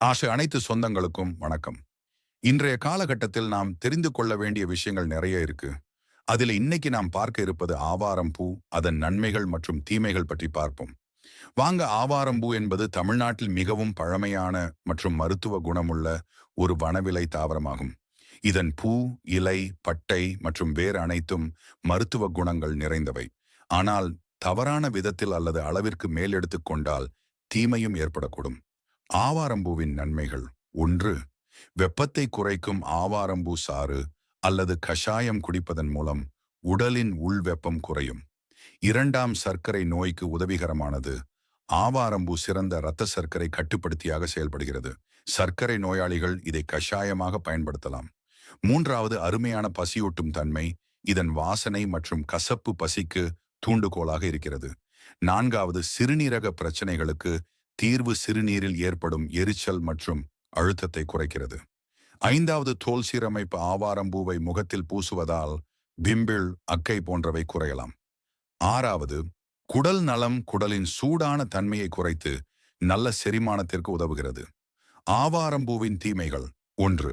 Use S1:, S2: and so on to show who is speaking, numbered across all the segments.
S1: ஆசை அனைத்து சொந்தங்களுக்கும் வணக்கம். இன்றைய காலகட்டத்தில் நாம் தெரிந்து கொள்ள வேண்டிய விஷயங்கள் நிறைய இருக்கு. அதில் இன்னைக்கு நாம் பார்க்க இருப்பது ஆவாரம் பூ அதன் நன்மைகள் மற்றும் தீமைகள் பற்றி பார்ப்போம். வாங்க ஆவாரம் பூ என்பது தமிழ்நாட்டில் மிகவும் பழமையான மற்றும் மருத்துவ குணமுள்ள ஒரு வனவிலை தாவரமாகும். இதன் பூ இலை பட்டை மற்றும் வேறு அனைத்தும் மருத்துவ குணங்கள் நிறைந்தவை. ஆனால் தவறான விதத்தில் அல்லது அளவிற்கு மேலெடுத்து கொண்டால் தீமையும் ஏற்படக்கூடும். ஆவாரம்பூவின் நன்மைகள் ஒன்று வெப்பத்தை குறைக்கும் ஆவாரம்பூ சாறு அல்லது கஷாயம் குடிப்பதன் மூலம் உடலின் உள் வெப்பம் குறையும். இரண்டாம் சர்க்கரை நோய்க்கு உதவிகரமானது ஆவாரம்பூ சிறந்த இரத்த சர்க்கரை கட்டுப்படுத்தியாக செயல்படுகிறது. சர்க்கரை நோயாளிகள் இதை கஷாயமாக பயன்படுத்தலாம். மூன்றாவது அருமையான பசியூட்டும் தன்மை இதன் வாசனை மற்றும் கசப்பு பசிக்கு தூண்டுகோலாக இருக்கிறது. நான்காவது சிறுநீரக பிரச்சனைகளுக்கு தீர்வு சிறுநீரில் ஏற்படும் எரிச்சல் மற்றும் அழுத்தத்தை குறைக்கிறது. ஐந்தாவது தோல் சீரமைப்பு ஆவாரம்பூவை முகத்தில் பூசுவதால் பிம்பிள் அக்கை போன்றவை குறையலாம். ஆறாவது குடல் நலம் குடலின் சூடான தன்மையை குறைத்து நல்ல செரிமானத்திற்கு உதவுகிறது. ஆவாரம்பூவின் தீமைகள் ஒன்று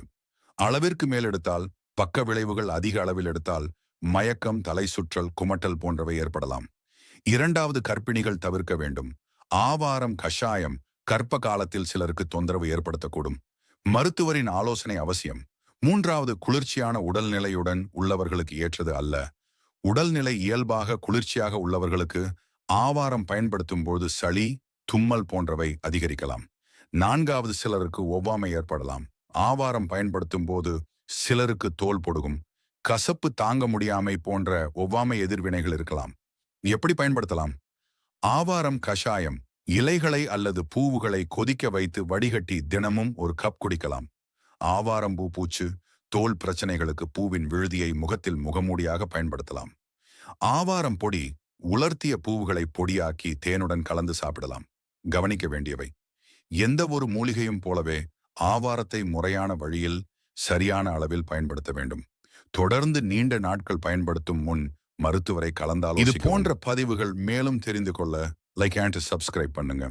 S1: அளவிற்கு மேலெடுத்தால் பக்க விளைவுகள் அதிக அளவில் எடுத்தால் மயக்கம் தலை சுற்றல் குமட்டல் போன்றவை ஏற்படலாம். இரண்டாவது கர்ப்பிணிகள் தவிர்க்க வேண்டும். ஆவாரம் கஷாயம் கற்ப காலத்தில் சிலருக்கு தொந்தரவு ஏற்படுத்தக்கூடும். மருத்துவரின் ஆலோசனை அவசியம். மூன்றாவது குளிர்ச்சியான உடல்நிலையுடன் உள்ளவர்களுக்கு ஏற்றது அல்ல. உடல்நிலை இயல்பாக குளிர்ச்சியாக உள்ளவர்களுக்கு ஆவாரம் பயன்படுத்தும் போது சளி தும்மல் போன்றவை அதிகரிக்கலாம். நான்காவது சிலருக்கு ஒவ்வாமை ஏற்படலாம். ஆவாரம் பயன்படுத்தும் போது சிலருக்கு தோல் பொடுகும். கசப்பு தாங்க முடியாமை போன்ற ஒவ்வாமை எதிர்வினைகள் இருக்கலாம். எப்படி பயன்படுத்தலாம்? ஆவாரம் கஷாயம் இலைகளை அல்லது பூவுகளை கொதிக்க வைத்து வடிகட்டி தினமும் ஒரு கப் குடிக்கலாம். ஆவாரம் பூ பூச்சு தோல் பிரச்சனைகளுக்கு பூவின் விழுதியை முகத்தில் முகமூடியாக பயன்படுத்தலாம். ஆவாரம் பொடி உலர்த்திய பூவுகளை பொடியாக்கி தேனுடன் கலந்து சாப்பிடலாம். கவனிக்க வேண்டியவை. எந்த ஒரு மூலிகையும் போலவே ஆவாரத்தை முறையான வழியில் சரியான அளவில் பயன்படுத்த வேண்டும். தொடர்ந்து நீண்ட நாட்கள் பயன்படுத்தும் முன் மருத்துவரை கலந்தால் இது போன்ற பதிவுகள் மேலும் தெரிந்து கொள்ள லைக் அண்ட் சப்ஸ்கிரைப் பண்ணுங்க.